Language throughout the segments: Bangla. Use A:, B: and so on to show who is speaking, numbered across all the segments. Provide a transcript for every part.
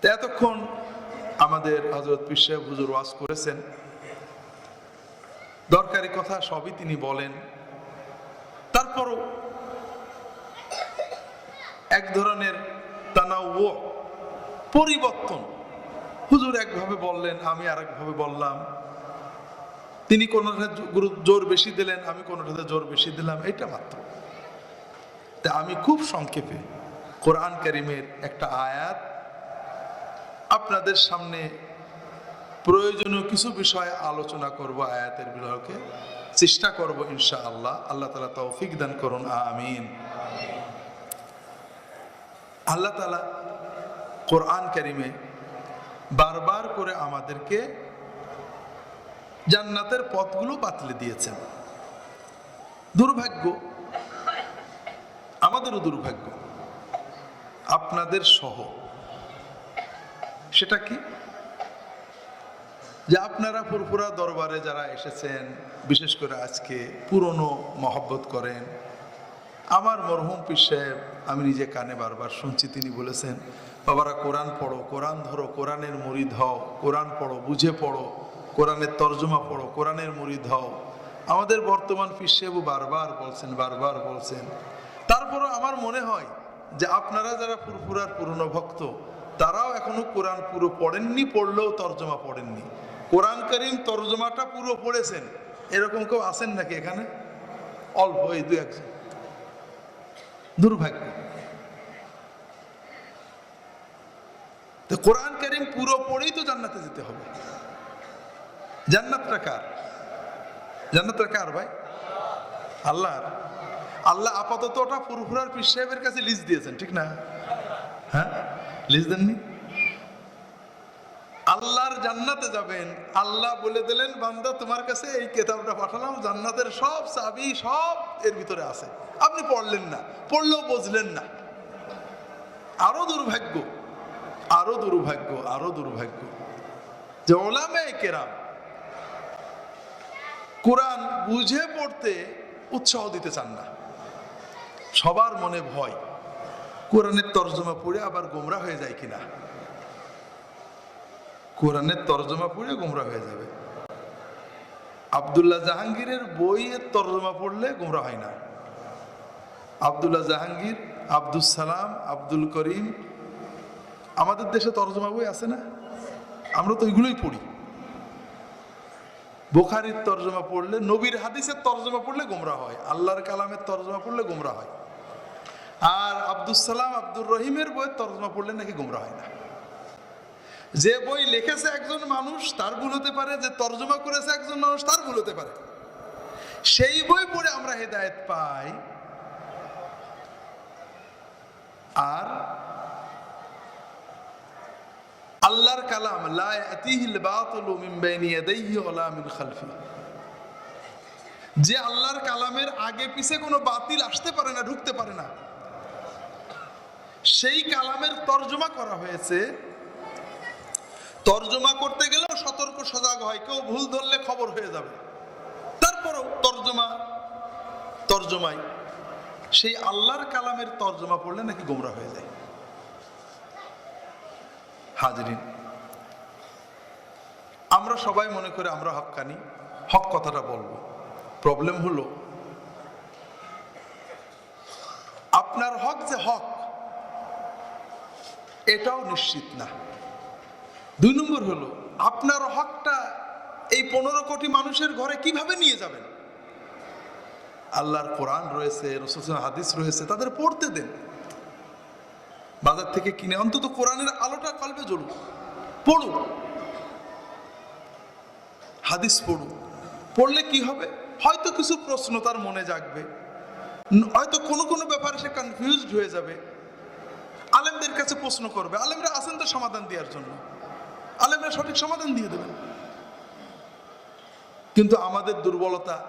A: তো এতক্ষণ আমাদের হজরত পিসাহ হুজুর ওয়াজ করেছেন। দরকারি কথা সবই তিনি বলেন। তারপরও এক ধরনের তানাও পরিবর্তন। হুজুর একভাবে বললেন, আমি আরেকভাবে বললাম, তিনি কোনোটাতে জোর বেশি দিলেন, আমি কোনোটাতে জোর বেশি দিলাম, এটা মাত্র। তা আমি খুব সংক্ষেপে কোরআন করিমের একটা আয়াত আপনাদের সামনে প্রয়োজনীয় কিছু বিষয়ে আলোচনা করব, আয়াতের বিলকে চেষ্টা করব ইনশা আল্লাহ আল্লাহ তালা তৌফিক দান করুন। আমিন। আল্লাহ তালা কোরআন করিমে বারবার করে আমাদেরকে জান্নাতের পথগুলো বাতলে দিয়েছেন। দুর্ভাগ্য, আমাদেরও দুর্ভাগ্য। আপনাদের সহ সেটা কি? যে আপনারা ফুরফুরা দরবারে যারা এসেছেন, বিশেষ করে আজকে পুরনো মহব্বত করেন, আমার মরহুম পীর সাহেব, আমি নিজে কানে বারবার শুনছি, তিনি বলেছেন, বাবারা, কোরআন পড়ো, কোরআন ধরো, কোরআনের মুড়িদ হও, কোরআন পড়ো, বুঝে পড়ো, কোরআনের তর্জমা পড়ো, কোরআনের মুড়িদ হও। আমাদের বর্তমান পীর সাহেবও বারবার বলছেন বারবার বলছেন। তারপরও আমার মনে হয় যে আপনারা যারা ফুরফুরার পুরনো ভক্ত তারাও এখনও কোরআন পুরো পড়েননি, পড়লেও তর্জমা পড়েননি। কোরআন করিম তর্জমাটা পুরো পড়েছেন। এরকম কেউ আছেন নাকি এখানে? অল্প, এই দু একজন। দুর্ভাগ্য। তো কোরআন করিম পুরো পড়েই তো জান্নাতে যেতে হবে। জান্নাতটা কার? জান্নাতটা কার ভাই? আল্লাহর। আল্লাহ আপাতত ওটা ফুরফুরার পীর সাহেবের কাছে লিজ দিয়েছেন, ঠিক না? আল্লাহর জান্নাতে যাবেন। আল্লাহ বলে দিলেন, বান্দা, তোমার কাছে এই কেতাবটা পাঠালাম, জান্নাতের সব চাবি, সব এর ভিতরে আছে। আপনি পড়লেন না, পড়লেও বুঝলেন না। আরও দুর্ভাগ্য আরও দুর্ভাগ্য আরও দুর্ভাগ্য। যে ওলামে কেরাম কোরআন বুঝে পড়তে উৎসাহ দিতে চান না। সবার মনে ভয়। কোরআনের তর্জমা পড়ে আবার গোমরা হয়ে যায় কিনা? কোরআনের তর্জমা পড়ে গোমরা হয়ে যাবে। আবদুল্লাহ জাহাঙ্গীরের বইয়ের তর্জমা পড়লে গোমরা হয় না। আবদুল্লাহ জাহাঙ্গীর আব্দুল সালাম, আব্দুল করিম, আমাদের দেশে তর্জমা বই আছে না? আমরা তো ওইগুলোই পড়ি। বোখারির তর্জমা পড়লে, নবীর হাদিসের তর্জমা পড়লে গোমরা হয়। আল্লাহর কালামের তর্জমা পড়লে গোমরা হয়। আর আব্দুল সালাম, আব্দুর রহিমের বইয়ের তর্জমা পড়লে নাকি গোমরা হয় না। যে বই লিখেছে একজন মানুষ, তার ভুল হতে পারে। যে তর্জমা করেছে একজন মানুষ, তার ভুল হতে পারে। সেই বই পড়ে আমরা হেদায়েত পাই। আর আল্লাহর কালাম যে আল্লাহর কালামের আগে পিছে কোনো বাতিল আসতে পারে না, ঢুকতে পারে না। সেই কালামের তর্জমা করা হয়েছে। তর্জমা করতে গেলেও সতর্ক সজাগ হয়, কেউ ভুল ধরলে খবর হয়ে যাবে। তারপরও তর্জমা, তর্জমাই। সেই আল্লাহর কালামের তর্জমা পড়লে নাকি গোমরা হয়ে যায়। হাজরিন, আমরা সবাই মনে করে আমরা হক্কানি হক কথাটা বলব। প্রবলেম হলো আপনার হক যে হক এটাও নিশ্চিত না। দুই নম্বর হলো, আপনার হকটা এই পনেরো কোটি মানুষের ঘরে কীভাবে নিয়ে যাবেন? আল্লাহর কোরআন রয়েছে, রসুল হাদিস রয়েছে, তাদের পড়তে দেন। বাজার থেকে কিনে, অন্তত কোরআনের আলোটা কলবে জ্বলুক, পড়ুক। হাদিস পড়ুক। পড়লে কি হবে? হয়তো কিছু প্রশ্ন তার মনে জাগবে, হয়তো কোনো কোনো ব্যাপারে সে কনফিউজড হয়ে যাবে। আলেমদের কাছে প্রশ্ন করবে। আলেমরা আছেন তো সমাধান দেওয়ার জন্য। আলেমরা সঠিক সমাধান দিয়ে দেবেন। কিন্তু আমাদের দুর্বলতা,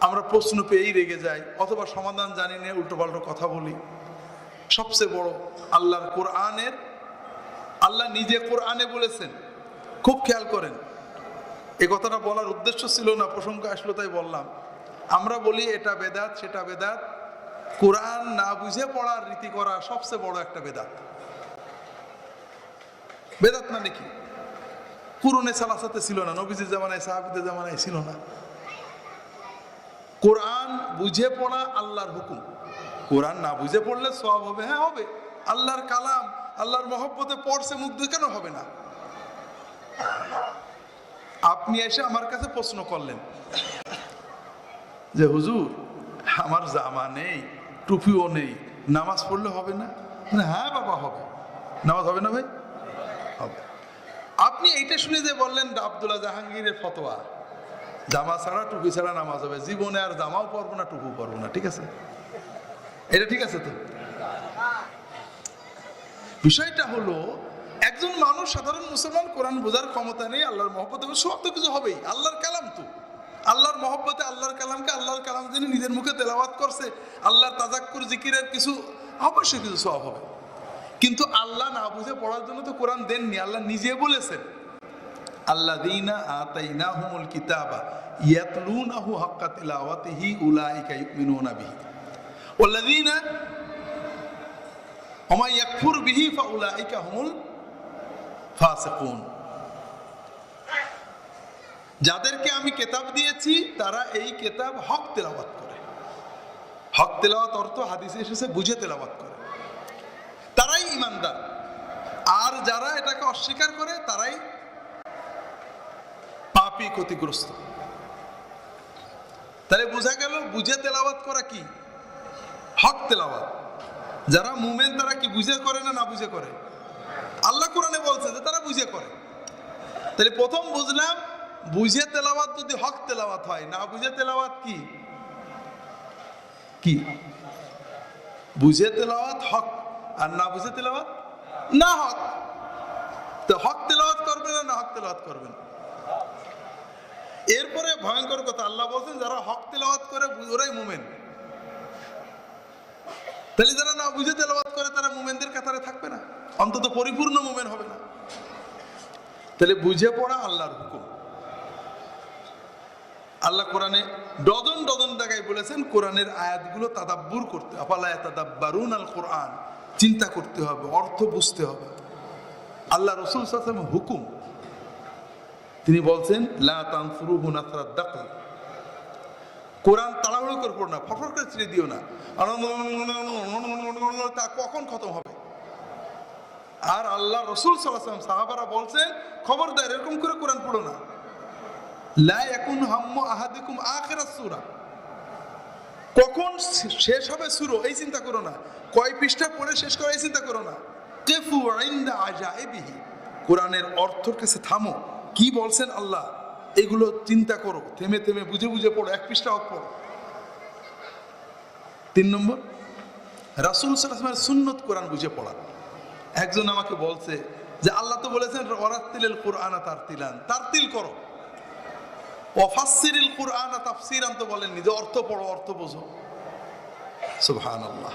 A: আমরা প্রশ্ন পেয়েই রেগে যাই, অথবা সমাধান জানি না, উল্টোপাল্টো কথা বলি। সবচেয়ে বড়, আল্লাহর কোরআনের, আল্লাহ নিজে কোরআনে বলেছেন। খুব খেয়াল করেন। এ কথাটা বলার উদ্দেশ্য ছিল না, প্রসঙ্গ আসলো তাই বললাম। আমরা বলি এটা বেদাত, সেটা বেদাত কোরআন না বুঝে পড়ার রীতি করা সবচেয়ে বড় একটা বেদাত। বেদাত মানে কি? কুরনে সালাসাতে ছিল না, নবীজির জামানায়, সাহাবিদের জামানায় ছিল না। কোরআন বুঝে পড়া আল্লাহর হুকুম। কোরআন না বুঝে পড়লে সব হবে। হ্যাঁ হবে। আল্লাহর কালাম, আল্লাহর মহব্বতে পড়ছে মুগ্ধ কেন হবে না? আপনি এসে আমার কাছে প্রশ্ন করলেন যে, হুজুর, আমার জামা নেই। টুপিও নেই। নামাজ পড়লে হবে না? হ্যাঁ বাবা, হবে। নামাজ হবে না ভাই? হবে। আপনি এইটা শুনে যে বললেন আব্দুল্লাহ জাহাঙ্গীরের ফতোয়া, জামা ছাড়া, টুপি ছাড়া নামাজ হবে। জীবনে আর জামাও পরবো না টুপু পরবো না, ঠিক আছে? এটা ঠিক আছে তো? বিষয়টা হলো, একজন মানুষ সাধারণ মুসলমান কোরআন বোঝার ক্ষমতা নেই, আল্লাহর মহব্বত সব তো কিছু হবেই, আল্লাহর কালাম তো। আল্লাহর মহব্বতে, আল্লাহর কালামকে, আল্লাহর কালাম যিনি নিজের মুখে তেলাওয়াত করছে, আল্লাহর তাজাক্কুর, জিকিরের কিছু, অবশ্যই কিছু সব হবে। কিন্তু আল্লাহ না বুঝে পড়ার জন্য তো কোরআন দেননি, আল্লাহ নিজে বলেছেন আল্লাহ দিনা আতাইনা হুমুল কিতাবা ইয়াতলুনাহু হাক্কা তিলাওয়াতিহি উলাইকা ইউমিনুনা বিহি। ওয়াল্লাযীনা ওমা ইয়াকফুর বিহি ফাউলাইকা হুমুল ফাসিকুন। যাদেরকে আমি কেতাব দিয়েছি, তারা এই কেতাব হক তেলাওয়াত করে। হক তেলাওয়াত অর্থ হাদিসে এসেছে, বুঝে তেলাওয়াত করে। তারাই ইমানদার। আর যারা এটাকে অস্বীকার করে, তারাই পাপি ক্ষতিগ্রস্ত। তাহলে বোঝা গেল, বুঝে তেলাওয়াত করা কি? হক তেলাওয়াত। যারা মুমেন, তারা কি বুঝে করে না না বুঝে করে? আল্লাহ কোরআনে বলছে যে তারা বুঝে করে। তাহলে প্রথম বুঝলাম বুঝে তেলাওয়াত যদি হক তেলাওয়াত হয়, না বুঝে তেলাওয়াত কি? কি? বুঝে তেলাওয়াত হক আর না বুঝে তেলাওয়াত? না হক। তো হক তেলাওয়াত করবেন না হক তেলাওয়াত করবেন? এরপরে ভয়ঙ্কর কথা, আল্লাহ বলছেন, যারা হক তেলাওয়াত করে ওরাই মুমেন। তাহলে যারা না বুঝে তেলাওয়াত করে, তারা মুমেনদের কাতারে থাকবে না। অন্তত পরিপূর্ণ মুমেন হবে না। তাহলে বুঝে পড়া আল্লাহর হুকুম। আল্লাহ কোরআনে ডজন ডজন জায়গায় বলেছেন, কোরআনের আয়াতগুলো তাদাব্বুর করতে আপালায় তাদাব্বারুন আল কোরআন চিন্তা করতে হবে, অর্থ বুঝতে হবে। আল্লাহ রসুল সাসম হুকুম, তিনি বলছেন কোরআন তাড়াহুড়ো করে পড়ো না, ফটফট করে ছেড়ে দিও না। তা কখন খতম হবে? আর আল্লাহ রসুল সাল্লাম সাহাবারা বলছেন, খবরদার, এরকম করে কোরআন পড়ো না। সূরা। কখন শেষ হবে সুরো, এই চিন্তা করো না। কয় পৃষ্ঠা পড়ে শেষ করে, এই চিন্তা করো না। কেফু ইনদা আজাইবিহি। কোরআনের অর্থের কাছে থামো। কি বলছেন আল্লাহ? এগুলো চিন্তা করো। থেমে থেমে বুঝে বুঝে পড়ো, এক পৃষ্ঠা হোক পড়ো। তিন নম্বর, রাসুল সাল্লামের সুন্নত কোরআন বুঝে পড়া। একজন আমাকে বলছে যে, আল্লাহ তো বলেছেন ওরাত্তিলের কোরআন তার তিলান তার তিল করো। ওয়াফাসসিরিল কুরআন তাফসিরান তো বলেননি যে অর্থ পড়ো, অর্থ বোঝো। সুবহানাল্লাহ।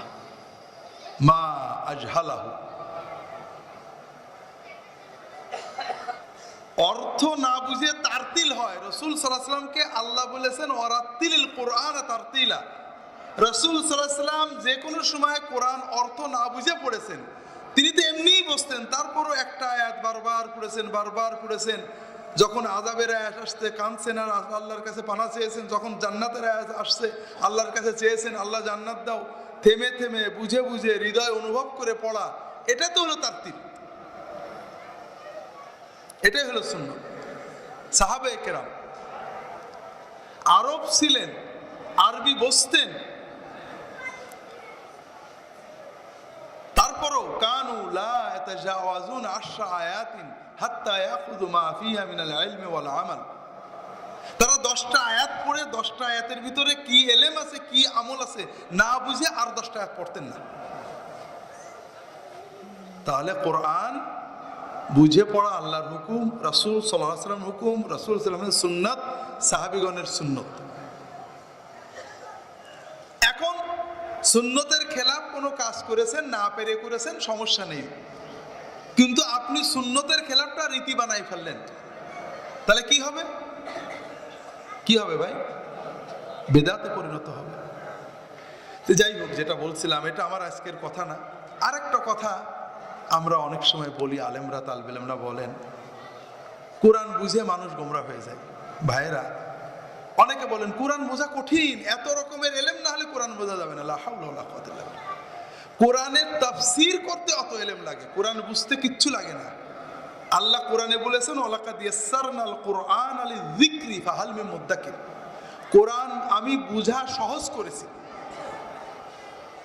A: মা আজহালাহু। অর্থ না বুঝে তারতিল হয়। রসুল সাল্লাহামকে আল্লাহ বলেছেন ওরাত্তিল কোরআন তারতিলা। রসুল সাল্লাহাম যে কোনো সময় কোরআন অর্থ না বুঝে পড়েছেন, তিনি তো এমনিই বসতেন তারপরও একটা আয়াত বারবার পড়েছেন বারবার পড়েছেন। যখন আজাবের আয়াত আসতে কাঁদছেন আর আল্লাহর কাছে পানা চেয়েছেন, যখন জান্নাতের আয়াত আসছে, আল্লাহর কাছে চেয়েছেন, আল্লাহ, জান্নাত দাও। থেমে থেমে, বুঝে বুঝে হৃদয় অনুভব করে পড়া, এটা তো হলো তারতিল এটাই হলো শূন্য সাহাবে কেরাম আরব ছিলেন, আরবি বসতেন। তারপরও কানু লা আয়াতিন। হাত্তা ইয়াখুযু মা ফিহা মিনাল ইলমি ওয়াল আমাল। তারা দশটা আয়াত পড়ে, দশটা আয়াতের ভিতরে কি এলেম আছে, কি আমল আছে, না বুঝে আর দশটা আয়াত পড়তেন না। তাহলে কোরআন বুঝে পড়া আল্লাহর হুকুম, রাসুল সাল্লাম হুকুম, রাসুল সাল্লামের সুন্নত, সাহাবিগণের সুন্নত। এখন সুন্নতের খেলাফ কোনো কাজ করেছেন, না পেরে করেছেন, সমস্যা নেই। কিন্তু আপনি সুন্নতের খেলাফটা রীতি বানাই ফেললেন। তাহলে কি হবে? কি হবে ভাই? বেদাতে পরিণত হবে। যাই হোক, যেটা বলছিলাম, এটা আমার আজকের কথা না। আরেকটা কথা আমরা অনেক সময় বলি, আলেমরা তালবেলেমরা বলেন, কোরআন বুঝে মানুষ গোমরা হয়ে যায়। ভাইয়েরা, অনেকে বলেন, কোরআন বোঝা কঠিন, এত রকমের এলেম না হলে কোরআন বোঝা যাবে না। লা হাওলা ওয়ালা কুওয়াতা ইল্লা বিল্লাহ। কোরআনের তাফসীর করতে অত এলেম লাগে, কোরআন বুঝতে কিচ্ছু লাগে না। আল্লাহ কোরআনে বলেছেন ওলাকাদ ইয়াসসারনাল কোরআন আলি যিকরি ফাহাল মিন মুদ্দাকির কোরআন আমি বুঝা সহজ করেছি।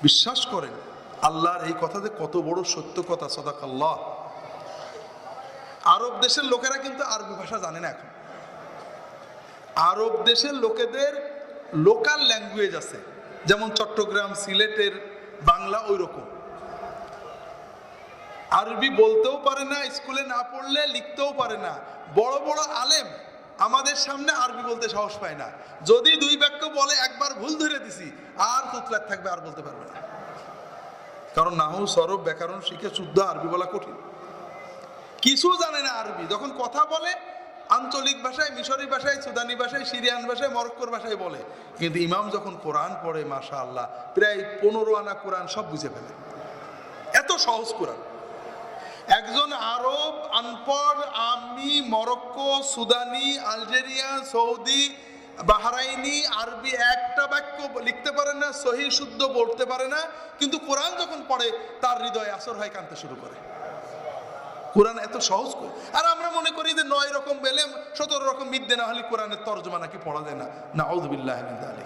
A: বিশ্বাস করেন, আল্লাহর এই কথাতে কত বড় সত্য কথা, সদাকাল্লাহ। আরব দেশের লোকেরা কিন্তু আরবি ভাষা জানে না এখন। আরব দেশের লোকেদের লোকাল ল্যাঙ্গুয়েজ আছে, যেমন চট্টগ্রাম সিলেটের বাংলা ওই রকম আরবি বলতেও পারে না, স্কুলে না পড়লে লিখতেও পারে না। বড় বড় আলেম আমাদের সামনে আরবি বলতে সাহস পায় না। যদি দুই বাক্য বলে, একবার ভুল ধরে দিছি, আর তুতলাক থাকবে, আর বলতে পারবে না। কারণ নাহু, সরব, ব্যাকরণ শিখে শুদ্ধ আরবি বলা কঠিন। কিছু জানে না আরবি, যখন কথা বলে আঞ্চলিক ভাষায়, মিশরি ভাষায়, সুদানি ভাষায়, সিরিয়ান ভাষায়, মরক্কোর ভাষায় বলে। কিন্তু ইমাম যখন কোরআন পড়ে মাশা আল্লাহ প্রায় পনেরো আনা কোরআন সব বুঝে ফেলে। এত সহজ কোরআন। একজন আরব আনপড় আমি মরক্কো, সুদানি, আলজেরিয়া, সৌদি, বাহারাইনি, আরবি একটা বাক্য লিখতে পারে না, সহি, শুদ্ধ বলতে পারে না, কিন্তু কোরআন যখন পড়ে, তার হৃদয়ে আসর হয়, কানতে শুরু করে। কোরআন এত সহজ করে আর আমরা মনে করি যে নয় রকম বেলেম, সতেরো রকম বিদ্যে না হলে কোরআনের তর্জমা নাকি পড়া যায় না। না আউদুবিল্লাহ আলী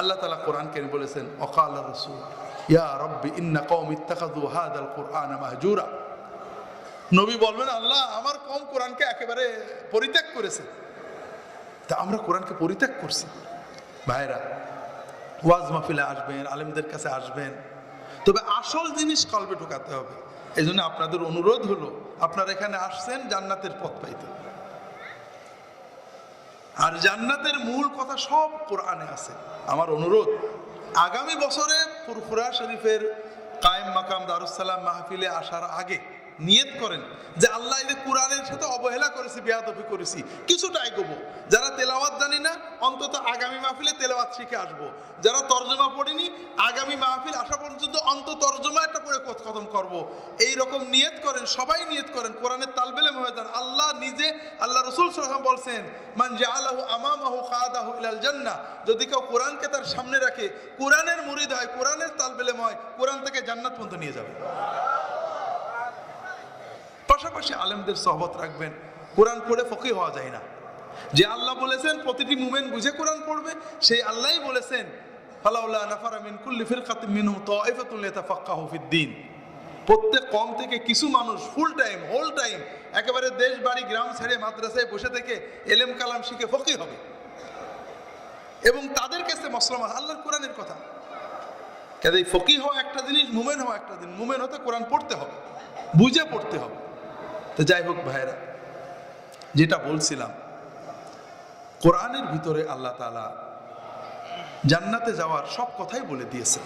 A: আল্লাহ তালা কোরআন কেন বলেছেন, অকাল রসুল, ইয়া রব্বি ইন্না কওম ইত্তাখাযু হাদাল কুরআন মাহজুরা। নবী বলবেন, আল্লাহ আমার কম কোরআনকে একেবারে পরিত্যাগ করেছে। তা আমরা কোরআনকে পরিত্যাগ করছি। ভাইরা ওয়াজ মাহফিলে আসবেন, আলেমদের কাছে আসবেন, তবে আসল জিনিস কলবে ঢোকাতে হবে। এই জন্য আপনাদের অনুরোধ হলো, আপনারা এখানে আসছেন, জান্নাতের পথ পাইতে। আর জান্নাতের মূল কথা সব কোরআনে আছে। আমার অনুরোধ, আগামী বছরে ফুরফুরা শরীফের কায়েম মাকাম দারুসালাম মাহফিলে আসার আগে নিয়ত করেন যে আল্লাহ এই কোরআনের সাথে অবহেলা করেছি, বেয়াদবি করেছি, কিছুটা এগোবো। যারা তেলাওয়াত জানি না, অন্তত আগামী মাহফিলে তেলাওয়াত শিখে আসব। যারা তর্জমা পড়িনি, আগামী মাহফিল আসা পর্যন্ত অন্ত তর্জমা একটা করে খতম করব। এই রকম নিয়ত করেন, সবাই নিয়ত করেন, কোরআনের তালবেলে হয়ে যান আল্লাহ নিজে, আল্লাহ রসুল সাল্লাম বলছেন, মান জাআলাহু আমামাহু খাদাহু ইলাল জান্নাহ। যদি কেউ কোরআনকে তার সামনে রাখে, কোরআনের মুরিদ হয়, কোরআনের তালবেলেম হয় কোরআন থেকে জান্নাত পর্যন্ত নিয়ে যাবে। পাশাপাশি আলেমদের সহবত রাখবেন। কোরআন পড়ে ফকি হওয়া যায় না। যে আল্লাহ বলেছেন, প্রতিটি মুমেন্ট বুঝে কোরআন পড়বে, সেই আল্লাহই বলেছেন প্রত্যেক কম থেকে কিছু মানুষ ফুল টাইম হোল টাইম একেবারে দেশ, বাড়ি, গ্রাম ছেড়ে মাদ্রাসায় বসে থেকে এলেম, কালাম শিখে ফকি হবে। এবং তাদের কাছে মসলাম আল্লাহর কোরআনের কথা। কাজে ফকি হওয়া একটা জিনিস, মুমেন হওয়া একটা জিনিস, মুমেন হতে কোরআন পড়তে হবে, বুঝে পড়তে হবে। তো যাই হোক ভাইরা যেটা বলছিলাম, কোরআনের ভিতরে আল্লাহ তালা জান্নাতে যাওয়ার সব কথাই বলে দিয়েছে